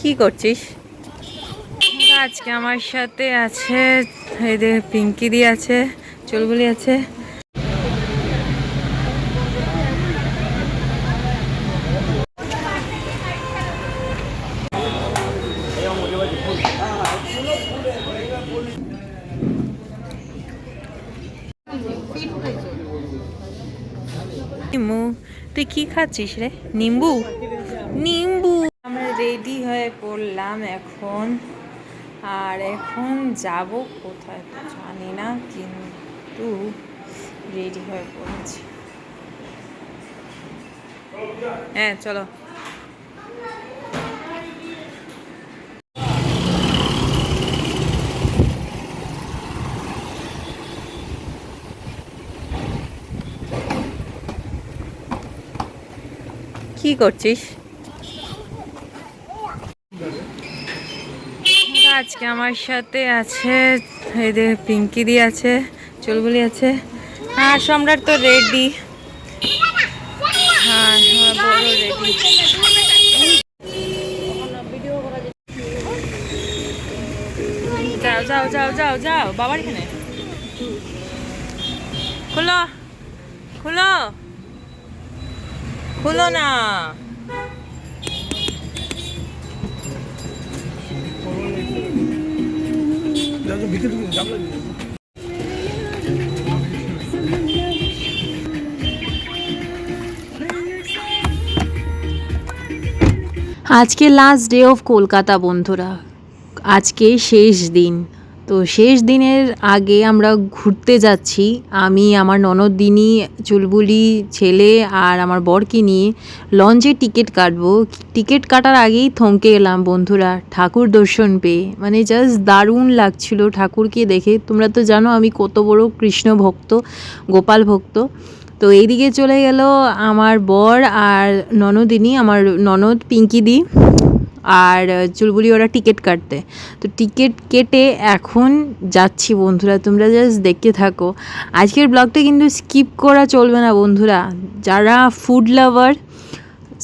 কি করছিস? আজকে আমার সাথে আছে এই যে পিঙ্কি দি আছে চুলগুলি আছে। তুই কি খাচ্ছিস রে? নিম্বু? নিম্বু। রেডি হয়ে পড়লাম এখন। আর এখন যাব কোথায় তো জানি না, কিন্তু রেডি হয়ে পড়েছি। হ্যাঁ চলো। কি করছিস? আজকে আমার সাথে আছে, এই যে পিঙ্কি দি আছে, চুলগুলি আছে। আর সম্রাট তো রেডি। হ্যাঁ হ্যাঁ রেডি। যাও, বাবার এখানে। খুলো খুলো খুলো না। আজকে লাস্ট ডে অফ কলকাতা বন্ধুরা। আজকে শেষ দিন। তো শেষ দিনের আগে আমরা ঘুরতে যাচ্ছি। আমি, আমার ননদিনী চুলবুলি ছেলে আর আমার বরকে নিয়ে লঞ্চে টিকিট কাটবো। টিকিট কাটার আগেই থমকে গেলাম বন্ধুরা, ঠাকুর দর্শন পেয়ে। মানে জাস্ট দারুণ লাগছিল ঠাকুরকে দেখে। তোমরা তো জানো আমি কত বড় কৃষ্ণ ভক্ত, গোপাল ভক্ত। তো এইদিকে চলে গেল আমার বর আর ননদিনী আমার ননদ পিঙ্কি দি। আর চুলবুলি ওরা টিকিট কাটতে। তো টিকিট কেটে এখন যাচ্ছি বন্ধুরা, তোমরা জাস্ট দেখতে থাকো। আজকের ব্লগটা কিন্তু স্কিপ করা চলবে না বন্ধুরা। যারা ফুড লাভার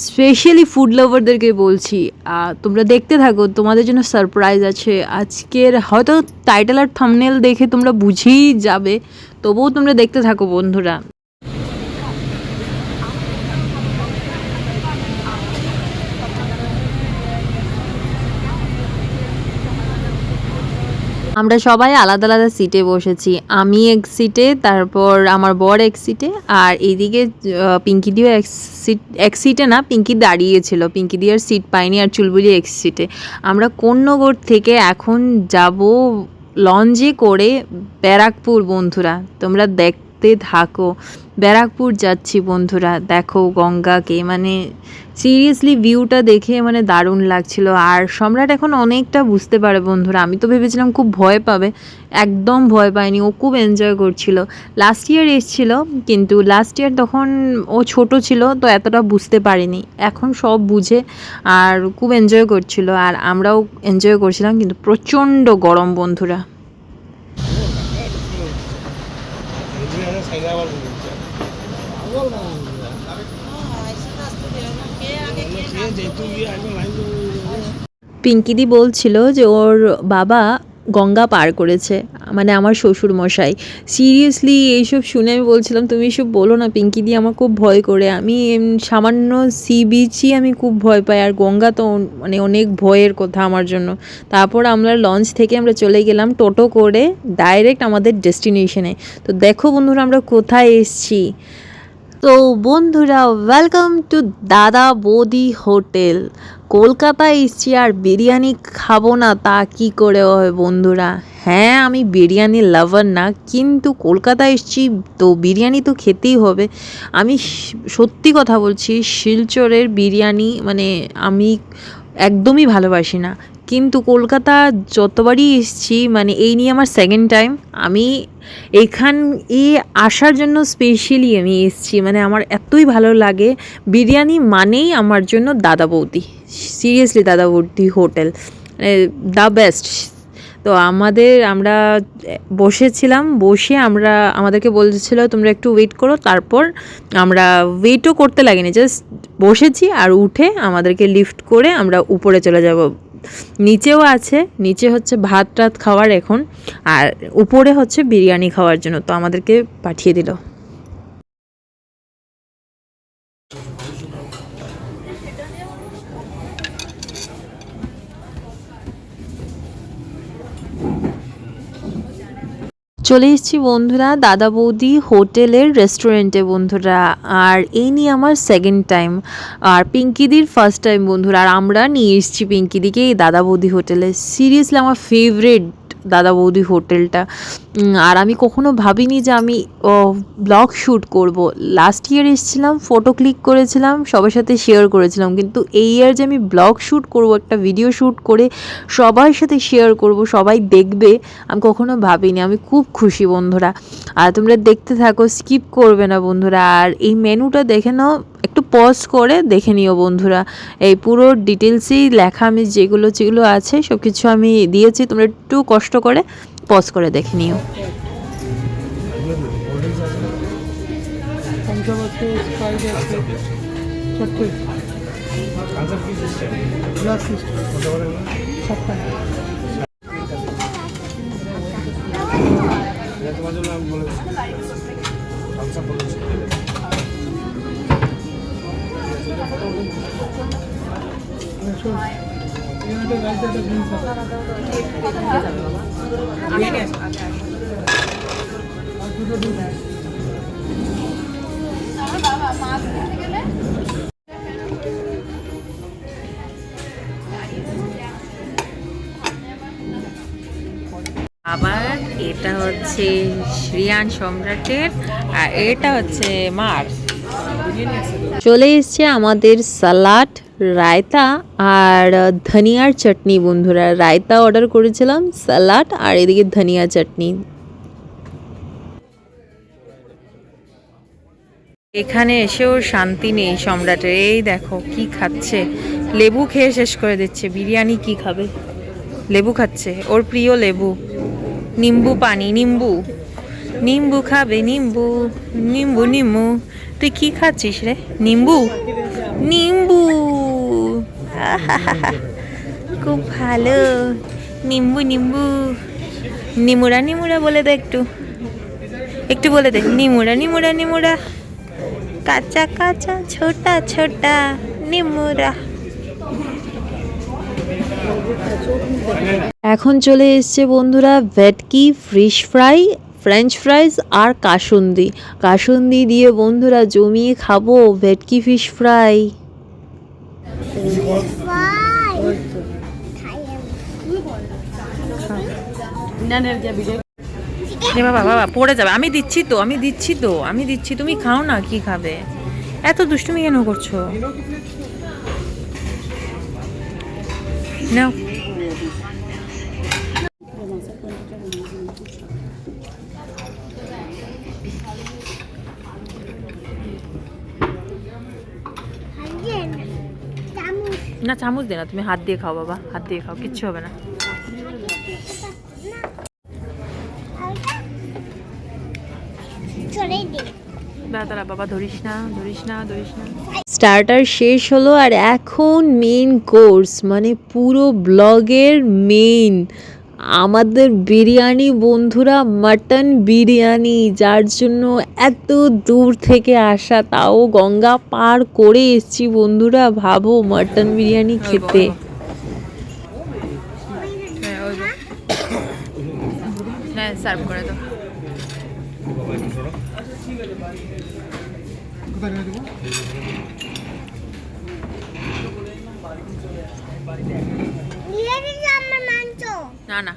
স্পেশালি ফুড লাভারদেরকে বলছি তোমরা দেখতে থাকো, তোমাদের জন্য সারপ্রাইজ আছে। আজকের হয়তো টাইটেল আর থামনেল দেখে তোমরা বুঝেই যাবে, তবুও তোমরা দেখতে থাকো বন্ধুরা। আমরা সবাই আলাদা আলাদা সিটে বসেছি। আমি এক সিটে তারপর আমার বর এক সিটে আর এইদিকে আহ, পিঙ্কি দিও এক সিট এক সিটে না পিঙ্কি দাঁড়িয়েছিল পিঙ্কি আর সিট পাইনি আর চুলবুলি এক সিটে আমরা কন্যগড় থেকে এখন যাব লঞ্চে করে ব্যারাকপুর বন্ধুরা। তোমরা দেখতে থাকো। ব্যারাকপুর যাচ্ছি বন্ধুরা। দেখো গঙ্গাকে। মানে সিরিয়াসলি ভিউটা দেখে মানে দারুণ লাগছিল। আর সম্রাট এখন অনেকটা বুঝতে পারে বন্ধুরা। আমি তো ভেবেছিলাম খুব ভয় পাবে। একদম ভয় পায়নি। ও খুব এনজয় করছিল। লাস্ট ইয়ার এসছিল, কিন্তু লাস্ট ইয়ার তখন ও ছোট ছিল, তো এতটা বুঝতে পারেনি। এখন সব বুঝে আর খুব এনজয় করছিল। আর আমরাও এনজয় করছিলাম, কিন্তু প্রচণ্ড গরম বন্ধুরা। পিঙ্কিদি বলছিল যে ওর বাবা গঙ্গা পার করেছে মানে আমার শ্বশুর মশাই সিরিয়াসলি এইসব শুনে আমি বলছিলাম, তুমি এসব বলো না পিঙ্কিদি আমার খুব ভয় করে। আমি সামান্য সি বিচই আমি খুব ভয় পাই, আর গঙ্গা তো মানে অনেক ভয়ের কথা আমার জন্য। তারপর আমরা লঞ্চ থেকে আমরা চলে গেলাম টোটো করে ডাইরেক্ট আমাদের ডেস্টিনেশনে তো দেখো বন্ধুরা, আমরা কোথায় এসছি? তো বন্ধুরা ওয়েলকাম টু দাদা বৌদি হোটেল। কলকাতায় এসছি আর বিরিয়ানি খাব না, তা কি করে হয় বন্ধুরা? হ্যাঁ আমি বিরিয়ানি লাভার না, কিন্তু কলকাতায় এসছি তো বিরিয়ানি তো খেতেই হবে। আমি সত্যি কথা বলছি, শিলচরের বিরিয়ানি মানে আমি একদমই ভালোবাসি না। কিন্তু কলকাতা যতবারই এসছি মানে এই নিয়ে আমার সেকেন্ড টাইম আমি এখান এ আসার জন্য স্পেশালি আমি এসছি। মানে আমার এতই ভালো লাগে। বিরিয়ানি মানেই আমার জন্য দাদা বৌদি। সিরিয়াসলি দাদা বৌদি হোটেল। দ্য বেস্ট তো আমাদের আমরা বসেছিলাম, বসে আমরা, আমাদেরকে বলছিল, তোমরা একটু ওয়েট করো। তারপর আমরা ওয়েটও করতে লাগেনি। জাস্ট বসেছি আর উঠে আমাদেরকে লিফট করে আমরা উপরে চলে যাব। নিচেও আছে, নিচে হচ্ছে ভাত টাত খাওয়ার এখন, আর উপরে হচ্ছে বিরিয়ানি খাওয়ার জন্য, তো আমাদেরকে পাঠিয়ে দিল। চলে এসেছি বন্ধুরা, দাদা বৌদি হোটেলের রেস্টুরেন্টে বন্ধুরা। আর এই নিয়ে আমার সেকেন্ড টাইম আর পিঙ্কিদির ফার্স্ট টাইম বন্ধুরা। আর আমরা নিয়ে এসেছি পিঙ্কিদিকে, এই দাদা বৌদি হোটেলে। সিরিয়াসলি আমার ফেভারেট দাদা বৌদি হোটেলটা। আর আমি কখনো ভাবিনি যে আমি ব্লগ শ্যুট করব। লাস্ট ইয়ার এসেছিলাম ফটো ক্লিক করেছিলাম, সবার সাথে শেয়ার করেছিলাম। কিন্তু এই ইয়ার যে আমি ব্লগ শ্যুট করব, একটা ভিডিও শ্যুট করে সবার সাথে শেয়ার করব, সবাই দেখবে, আমি কখনো ভাবিনি। আমি খুব খুশি বন্ধুরা। আর তোমরা দেখতে থাকো স্কিপ করবে না বন্ধুরা। আর এই মেনুটা দেখে নাও একটু পজ করে দেখে নিও বন্ধুরা। এই পুরো ডিটেলসেই লেখা আমি যেগুলো যেগুলো আছে সব কিছু আমি দিয়েছি তোমরা একটু কষ্ট করে পজ করে দেখে নিও। থামসাপ আছে স্প্রাইট আছে আবার এটা হচ্ছে শ্রিয়ান সম্রাটের আর এটা হচ্ছে মার। চলে এসছে আমাদের সালাড, রায়তা আর ধনিয়ার চাটনি বন্ধুরা। রায়তা অর্ডার করেছিলাম, সালাড আর এদিকে ধনিয়া চাটনি। এখানে এসেও শান্তি নেই সম্রাটের এই দেখো কি খাচ্ছে। লেবু খেয়ে শেষ করে দিচ্ছে। বিরিয়ানি কি খাবে? লেবু খাচ্ছে। ওর প্রিয় লেবু। নিম্বু পানি, নিম্বু। নিম্বু খাবে, নিম্বু। নিম্বু নিম্বু। তুই কি খাচ্ছিস রে? নিম্বু? নিম্বু। খুব ভালো। নিম্বু নিম্বু। নিমুড়া নিমুড়া বলে দে একটু। একটু বলে দে। নিমুড়া নিমুড়া নিমুড়া কাঁচা কাঁচা, ছোটা ছোটা। নিমুড়া এখন চলে এসছে বন্ধুরা bhetki fish fry french fries আর কাসুন্দি। কাসুন্দি দিয়ে বন্ধুরা জমিয়ে খাব ভেটকি ফিশ ফ্রাই বাবা বাবা, পড়ে যাবে। আমি দিচ্ছি তো, আমি দিচ্ছি তো, আমি দিচ্ছি। তুমি খাও না, কি খাবে? এত দুষ্টুমি কেন করছ? নাও। না, চামচ দে না, তুমি হাত দিয়ে খাও বাবা, হাত দিয়ে খাও, কিচ্ছু হবে না। বাবা, ধরিস না ধরিস না ধরিস না। স্টার্টার শেষ হলো আর এখন মেন কোর্স মানে পুরো ব্লগের মেন আমাদের বিরিয়ানি বন্ধুরা মাটন বিরিয়ানি, যার জন্য এত দূর থেকে আসা, তাও গঙ্গা পার করে এসছি বন্ধুরা। ভাবো মাটন বিরিয়ানি খেতে। হ্যাঁ হ্যাঁ সার্ভ করে দাও। দেবো না না।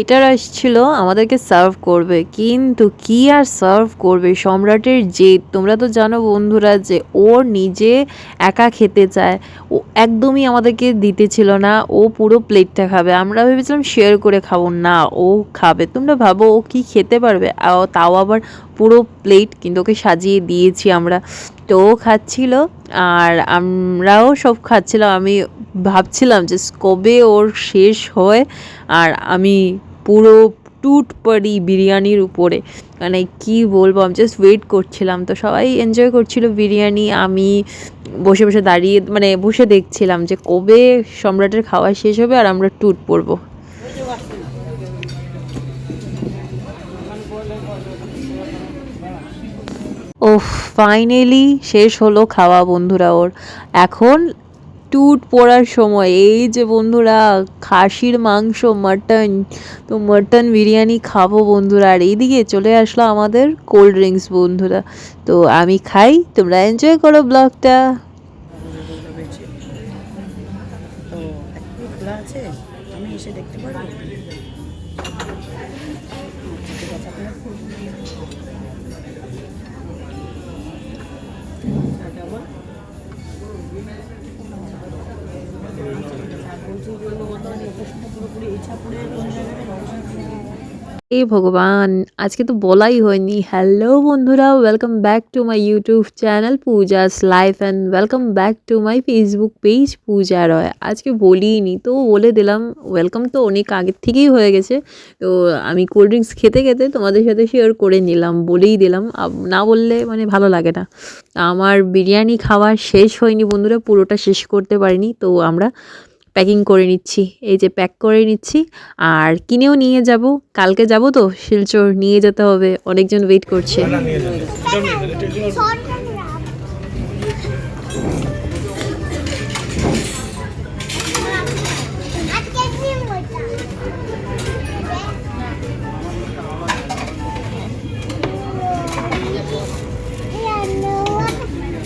এটার আসছিল, আমাদেরকে সার্ভ করবে, কিন্তু কি আর সার্ভ করবে? সম্রাটের জেদ। তোমরা তো জানো বন্ধুরা যে ও নিজে একা খেতে চায়। ও একদমই আমাদেরকে দিতে ছিল না। ও পুরো প্লেটটা খাবে। আমরা ভেবেছিলাম শেয়ার করে খাব। না, ও খাবে। তোমরা ভাবো, ও কি খেতে পারবে? তাও আবার পুরো প্লেট কিন্তু ওকে সাজিয়ে দিয়েছি আমরা। তো ও খাচ্ছিল আর আমরাও সব খাচ্ছিলাম। আমি ভাবছিলাম যে কবে ওর শেষ হয় আর আমি পুরো টুট পড়ি বিরিয়ানির উপরে। মানে কি বলব, আমি জাস্ট ওয়েট করছিলাম। তো সবাই এনজয় করছিল বিরিয়ানি। আমি বসে বসে দাঁড়িয়ে মানে বসে দেখছিলাম যে কবে সম্রাটের খাওয়া শেষ হবে আর আমরা টুট পড়ব ও ফাইনালি শেষ হলো খাওয়া বন্ধুরা ওর। এখন টুট পড়ার সময়, এই যে বন্ধুরা খাসির মাংস মাটন তো মাটন বিরিয়ানি খাব বন্ধুরা। আর এইদিকে চলে আসলো আমাদের কোল্ড ড্রিঙ্কস বন্ধুরা। তো আমি খাই, তোমরা এনজয় করো ব্লগটা আমি এসে দেখতে পারব? এ ভগবান, আজকে তো বলাই হয়নি। হ্যালো বন্ধুরা welcome back to my YouTube channel Puja's life and welcome back to my Facebook page Puja Roy আজকে বলিনি, তো বলে দিলাম ওয়েলকাম তো অনেক আগের থেকেই হয়ে গেছে। তো আমি কোল্ড ড্রিঙ্কস খেতে খেতে তোমাদের সাথে শেয়ার করে নিলাম, বলেই দিলাম। না বললে মানে ভালো লাগে না। আমার বিরিয়ানি খাওয়া শেষ হয়নি বন্ধুরা, পুরোটা শেষ করতে পারিনি। তো আমরা প্যাকিং করে নিচ্ছি। এই যে প্যাক করে নিচ্ছি। আর কিনেও নিয়ে যাব। কালকে যাব তো, শিলচর নিয়ে যেতে হবে। অনেকজন ওয়েট করছে।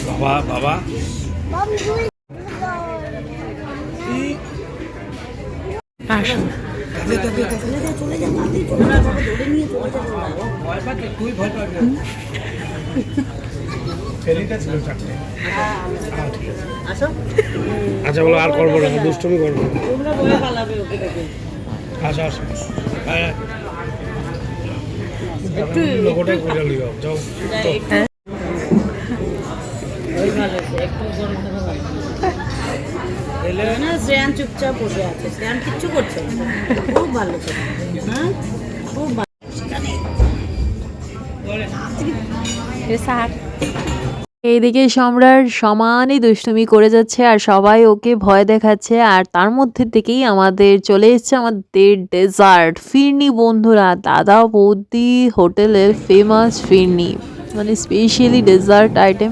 বাবা বাবা। আচ্ছা বলো আর করব না দুষ্টমি করব আসো আসো। হ্যাঁ। লোকটাই করে যাও তো ওই ভালো হয়েছে একটু গরম থাকা ভালো না শ্রেয়ান চুপচাপ বসে আছে শ্রেয়ান কিচ্ছু করছে খুব ভালো হ্যাঁ? খুব এইদিকে সম্রাট সমানই দুষ্টুমি করে যাচ্ছে আর সবাই ওকে ভয় দেখাচ্ছে আর তার মধ্যে থেকেই আমাদের চলে এসছে আমাদের ডেজার্ট ফিরনি বন্ধুরা। দাদা বৌদি হোটেলের ফেমাস ফিরনি। মানে স্পেশালি ডেজার্ট আইটেম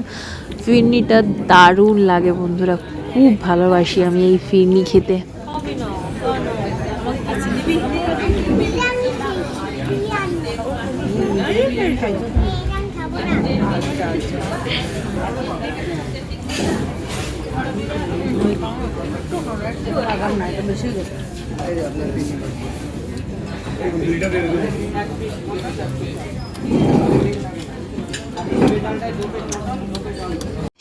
ফিরনিটা দারুণ লাগে বন্ধুরা। খুব ভালোবাসি আমি এই ফিরনি খেতে।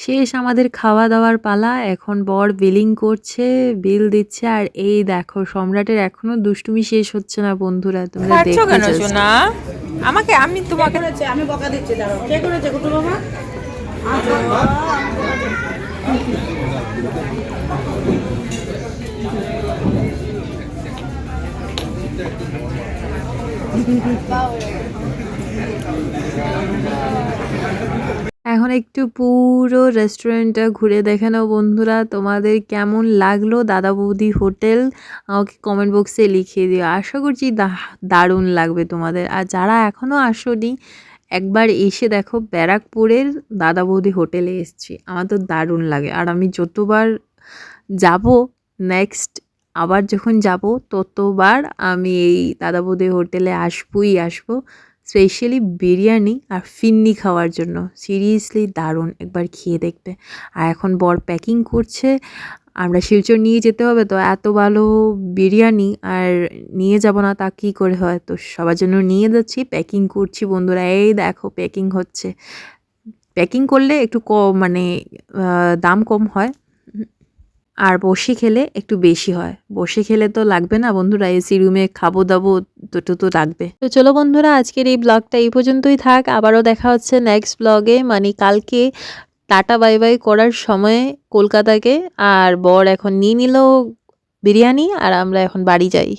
শেষ আমাদের খাওয়া দাওয়ার পালা। এখন বর বিলিং করছে বিল দিচ্ছে আর এই দেখো সম্রাটের এখনও দুষ্টুমি শেষ হচ্ছে না বন্ধুরা তোমরা খাচ্ছ কেন সোনা? আমাকে আমি তোমাকে আমি বকা দিচ্ছি দাঁড়াও। কে করেছে কুটু বাবা। এখন একটু পুরো রেস্টুরেন্টটা ঘুরে দেখে নাও বন্ধুরা। তোমাদের কেমন লাগল? দাদা বৌদি হোটেল, আমাকে কমেন্ট বক্সে লিখিয়ে দিও। আশা করছি দারুণ লাগবে তোমাদের। আর যারা এখনও আসোনি, একবার এসে দেখো, ব্যারাকপুরের দাদা বৌদি হোটেলে এসছি। আমার তো দারুণ লাগে। আর আমি যতবার যাব নেক্সট আবার যখন যাব, ততবার আমি এই দাদা বৌদি হোটেলে আসবই আসব। স্পেশালি বিরিয়ানি আর ফিন্নি খাওয়ার জন্য। সিরিয়াসলি দারুণ, একবার খেয়ে দেখবে আর এখন বর প্যাকিং করছে। আমরা শিলচর নিয়ে যেতে হবে, তো এত ভালো বিরিয়ানি আর নিয়ে যাব না, তা কী করে হয়? তো সবার জন্য নিয়ে যাচ্ছি প্যাকিং করছি বন্ধুরা। এই দেখো প্যাকিং হচ্ছে। প্যাকিং করলে একটু কম মানে দাম কম হয়। আর বসে খেলে একটু বেশি হয়। বসে খেলে তো লাগবে না বন্ধুরা, এসি রুমে খাব দাবো দুটো তো লাগবে। তো চলো বন্ধুরা, আজকের এই ব্লগটা এই পর্যন্তই থাক। আবারও দেখা হচ্ছে নেক্সট ব্লগে মানে কালকে টাটা বাই বাই করার সময়ে কলকাতাকে। আর বর এখন নিয়ে নিল বিরিয়ানি, আর আমরা এখন বাড়ি যাই।